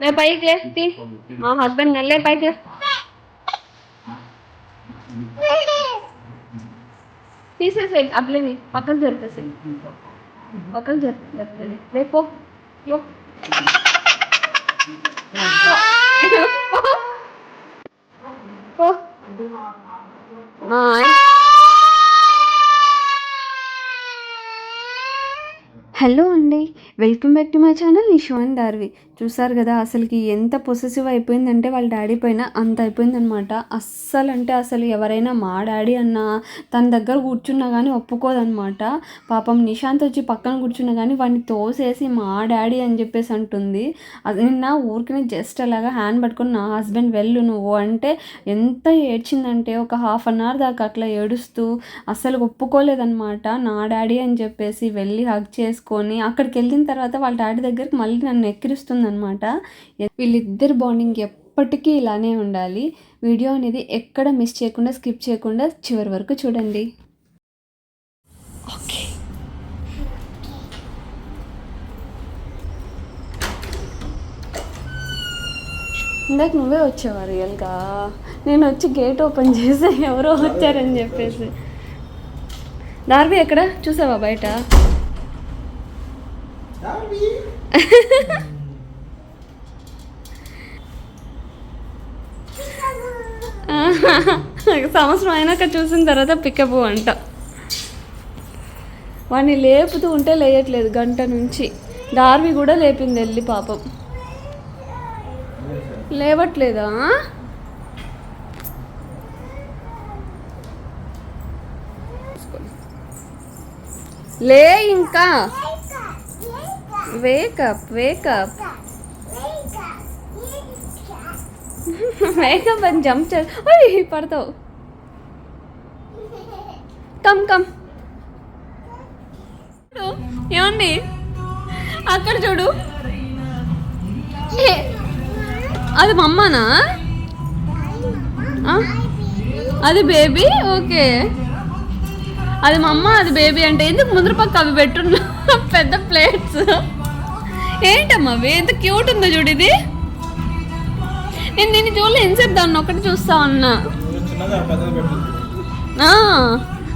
నేను పైకి లేస్తి మా హస్బెండ్ నల్లే పైకి చేస్తా తీసేసే అట్లేని పక్కన జరుగుతుంది పక్కన జరుగుతుంది రేపు హలో అండి. Welcome back to my channel నిషాన్ దార్వి చూసారు కదా అసలుకి ఎంత పొసెసివ్ అయిపోయిందంటే వాళ్ళ డాడీ పైన అంత అయిపోయిందనమాట అస్సలు అంటే అసలు ఎవరైనా మా డాడీ అన్నా తన దగ్గర కూర్చున్నా కానీ ఒప్పుకోదనమాట పాపం నిశాంత్ వచ్చి పక్కన కూర్చున్నా కానీ వాడిని తోసేసి మా డాడీ అని చెప్పేసి అంటుంది. అది నిన్న ఊరికి జస్ట్ అలాగా హ్యాండ్ పట్టుకొని నా హస్బెండ్ వెళ్ళు నువ్వు అంటే ఎంత ఏడ్చిందంటే ఒక హాఫ్ అన్ అవర్ దాకా అట్లా ఏడుస్తూ అస్సలు ఒప్పుకోలేదనమాట నా డాడీ అని చెప్పేసి వెళ్ళి హగ్ చేసుకొని అక్కడికి వెళ్ళిన తర్వాత వాళ్ళ డాడీ దగ్గరికి మళ్ళీ నన్ను ఎక్కిరిస్తుంది అనమాట వీళ్ళిద్దరు బాండింగ్ ఎప్పటికీ ఇలానే ఉండాలి. వీడియో అనేది ఎక్కడ మిస్ చేయకుండా స్కిప్ చేయకుండా చివరి వరకు చూడండి. ఓకే. ఇందాక నువ్వే వచ్చావా రియల్గా? నేను వచ్చి గేట్ ఓపెన్ చేసి ఎవరో వచ్చారని చెప్పేసి. దార్వి ఎక్కడ? చూసావా బయట? సంవత్సరం అయినాక చూసిన తర్వాత పికప్ అంట. వాడిని లేపుతూ ఉంటే లేయట్లేదు గంట నుంచి. డార్వి కూడా లేపింది వెళ్ళి పాపం. లేవట్లేదా? లే ఇంకా. Wake up wake up wake up అని జంప్ చేసి పడతావు. కమ్ కమ్ చూడు, ఏమండి? అక్కడ చూడు. అది మమ్మనా అది బేబీ? ఓకే. అది మమ్మ అది బేబీ అంటే ఎందుకు ముందర పక్క అవి పెట్టున్నా? పెద్ద ప్లేట్స్. ఏంటమ్మా అవి ఎంత క్యూట్ ఉందో చూడు ఇది. నేను దీన్ని చూడలే ఎంతసేపు దాన్ని ఒకటి చూస్తా ఉన్నా.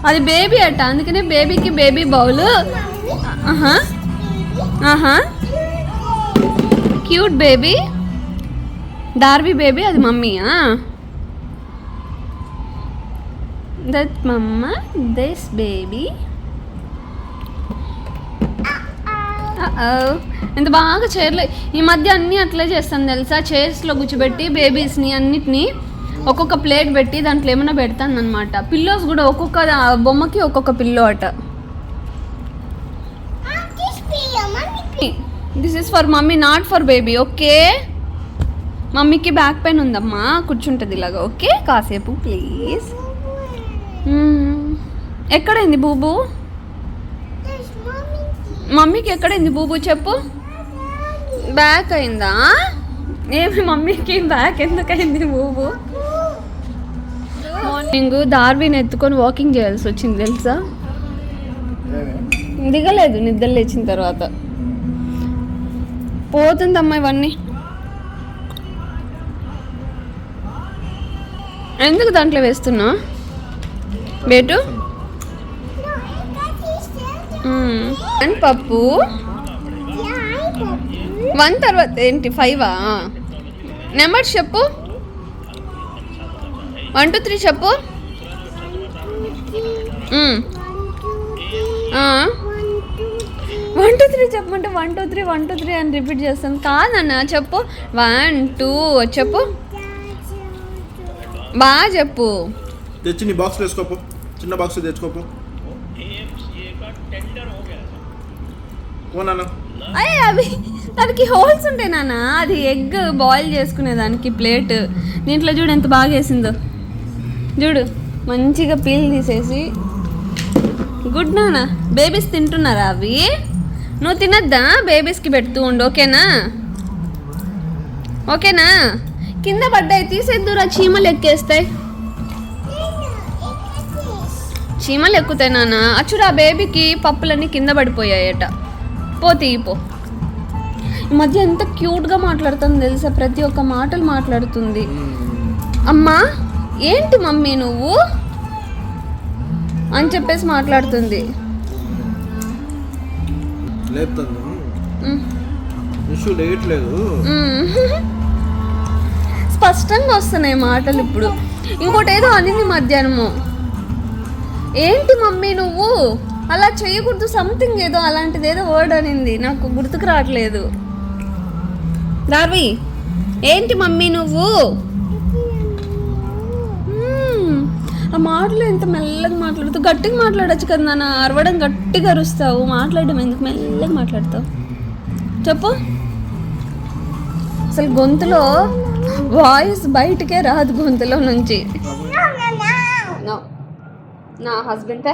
అది బేబీ అట అందుకనే బేబీకి బేబీ బౌల్. ఆహా ఆహా. Cute baby. డార్బీ బేబీ అది మమ్మీయా? That mamma this baby. ఎంత బాగా చైర్లే. ఈ మధ్య అన్నీ అట్లే చేస్తాను తెలుసా? చైర్స్లో కూర్చోబెట్టి బేబీస్ని అన్నిటినీ ఒక్కొక్క ప్లేట్ పెట్టి దాంట్లో ఏమైనా పెడతాను అనమాట పిల్లోస్ కూడా ఒక్కొక్క బొమ్మకి ఒక్కొక్క పిల్లో అట. This is for mummy not for baby okay మమ్మీకి బ్యాక్ పెయిన్ ఉందమ్మా. కూర్చుంటుంది ఇలాగా ఓకే కాసేపు ప్లీజ్ ఎక్కడైంది బూబు? మమ్మీకి ఎక్కడైంది బూబు చెప్పు? బ్యాక్ అయిందా? ఏమి మమ్మీకి బ్యాక్ ఎందుకైంది బూబు? మార్నింగ్ దార్విని ఎత్తుకొని వాకింగ్ చేయాల్సి వచ్చింది తెలుసా? దిగలేదు నిద్ర లేచిన తర్వాత. పోతుందమ్మా ఇవన్నీ. ఎందుకు దాంట్లో వేస్తున్నా? బేటు? పప్పు. వన్ తర్వాత ఏంటి? ఫైవా? నెంబర్స్ చెప్పు. వన్ టూ త్రీ చెప్పు. వన్ టూ త్రీ చెప్పమంటే one two three one two three అని రిపీట్ చేస్తాను కాదన్న చెప్పు. వన్ టూ చెప్పు. బాగా చెప్పు. తెచ్చి నీ బాక్స్ వేసుకోపో. చిన్న బాక్స్ తెచ్చుకోపో. ఓ అయ్యే అవి దానికి హోల్స్ ఉంటాయి నాన్న. అది ఎగ్ బాయిల్ చేసుకునే దానికి ప్లేట్. దీంట్లో చూడు ఎంత బాగా వేసిందో. చూడు మంచిగా పీల్ తీసేసి. గుడ్ నాన్న. బేబీస్ తింటున్నారా అవి? నువ్వు తినద్దా? బేబీస్కి పెడుతూ ఉండు ఓకేనా? ఓకేనా? కింద పడ్డాయి తీసేద్దురా. చీమలు ఎక్కేస్తాయి. చీమలు ఎక్కుతాయి నాన్న. అచ్చుడు ఆ బేబీకి పప్పులన్నీ కింద పడిపోయాయట. పో తీయిపో ఈ మధ్య ఎంత క్యూట్గా మాట్లాడుతుంది తెలుసా? ప్రతి ఒక్క మాటలు మాట్లాడుతుంది. అమ్మా ఏంటి మమ్మీ నువ్వు? అని చెప్పేసి మాట్లాడుతుంది. స్పష్టంగా వస్తున్నాయి మాటలు ఇప్పుడు. ఇంకోటి ఏదో అనింది మధ్యాహ్నము. ఏంటి మమ్మీ నువ్వు? అలా చేయకూడదు సంథింగ్ ఏదో అలాంటిది ఏదో వర్డ్ అనింది. నాకు గుర్తుకు రావట్లేదు. దార్వి ఏంటి మమ్మీ నువ్వు. ఆ మాటలు ఎంత మెల్లగా మాట్లాడుతూ గట్టిగా మాట్లాడచ్చు కదా నాన్న. అరవడం గట్టిగా అరుస్తావు. మాట్లాడడం ఎందుకు మెల్లగా మాట్లాడతావు? చెప్పు. అసలు గొంతులో వాయిస్ బయటకే రాదు గొంతులో నుంచి. No. నా హస్బెండ్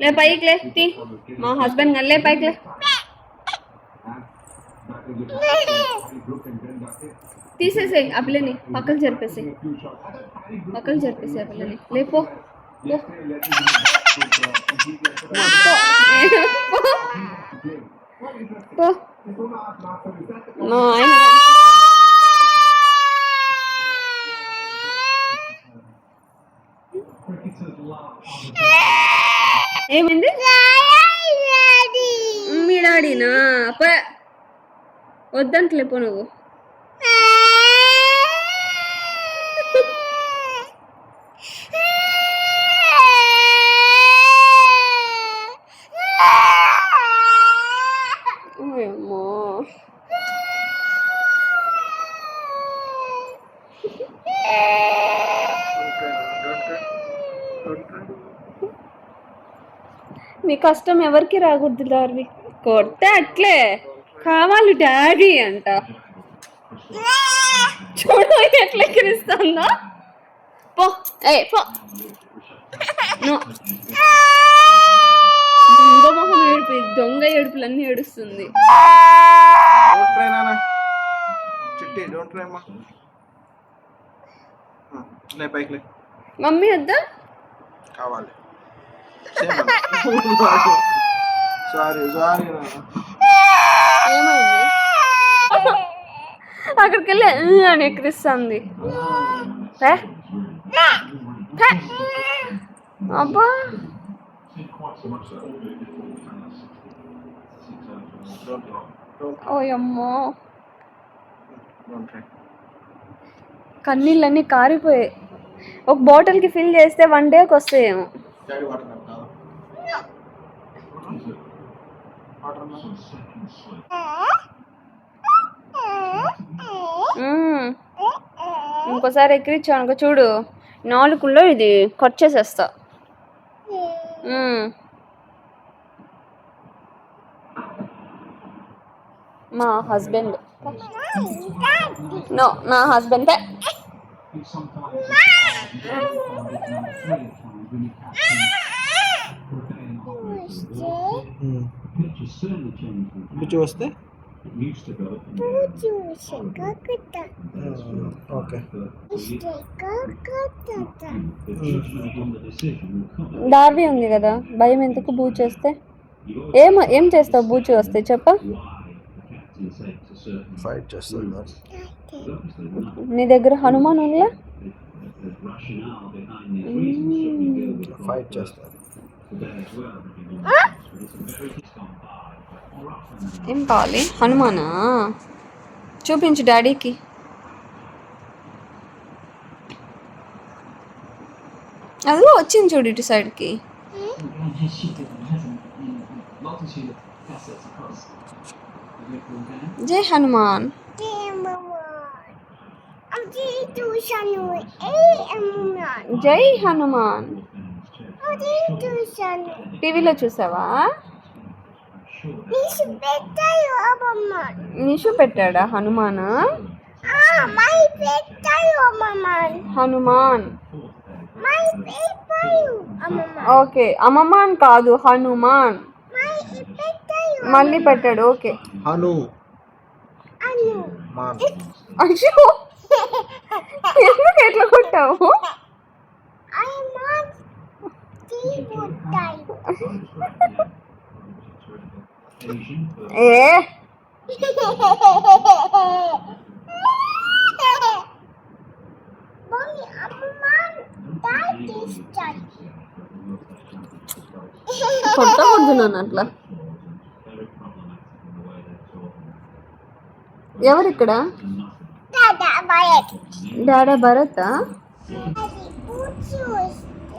లే పైకి లే తీ. మా హస్బెండ్ లే పైకి లే తీసేసేయి ఆ పిల్లని పక్కకు జరిపేసి పక్కకు జరిపేసి ఆ పిల్లని లేపో పో. పో. మా ఆయన ఏమైంది? మీ డాడీనా? వద్దంటలేపో నువ్వు. Thank you. నీ కష్టం ఎవరికి రాకూడదు దార్వి? కొడితే అట్లే. కావాలి డాడీ అంట. చూడు ఎట్లా ఎక్కిరిస్తుందో. పో ఏ పో. దొంగ మొహం ఏడుపు దొంగ ఏడుపులన్నీ ఏడుస్తుంది. మమ్మీ వద్దా? కావాలి. సారీ సారీ అక్కడికి వెళ్ళి అని ఎక్కిరిస్తుంది అబ్బా. ఓయమ్మో. కన్నీళ్ళన్నీ కారిపోయాయి. ఒక బాటిల్కి ఫిల్ చేస్తే వన్ డేకి వస్తాయేమో డాడీ వాటర్ కాదు వాటర్ మ్మ్. ఇంకోసారి ఎక్కిరించావు అనుకో చూడు. నాలుగులో ఇది కట్ చేసేస్తా. మా హస్బెండ్. నో నా హస్బెండ్ బుజ్జి వస్తే? ఓకే. డార్బీ ఉంది కదా భయం ఎందుకు బూ చేస్తే ఏం ఏం చేస్తావు బూచి వస్తే చెప్ప. ఫైట్ చేస్తుంది నీ దగ్గర హనుమాన్ ఉందా? ఫైట్ చేస్తారు ఏం కావాలి హనుమానా? చూపించు డాడీకి. అదిగో వచ్చింది చూడు ఇటు సైడ్కి. జై హనుమాన్. జై హనుమాన్. టీవీలో చూసావా? నిషు పెట్టాడా హనుమాన్? హనుమాన్. ఓకే అమ్మమాన్ కాదు హనుమాన్. మళ్ళీ పెట్టాడు ఓకే. హను. అయ్యో! ఎందుకు ఎట్లా కొట్టావు? ఏ మమ్మీ అమ్మమ్మ డాడీ ఇస్తాయి కొట్టకూడదు నన్ను అట్లా. ఎవరు ఇక్కడ డాడా బయట డాడా భరత్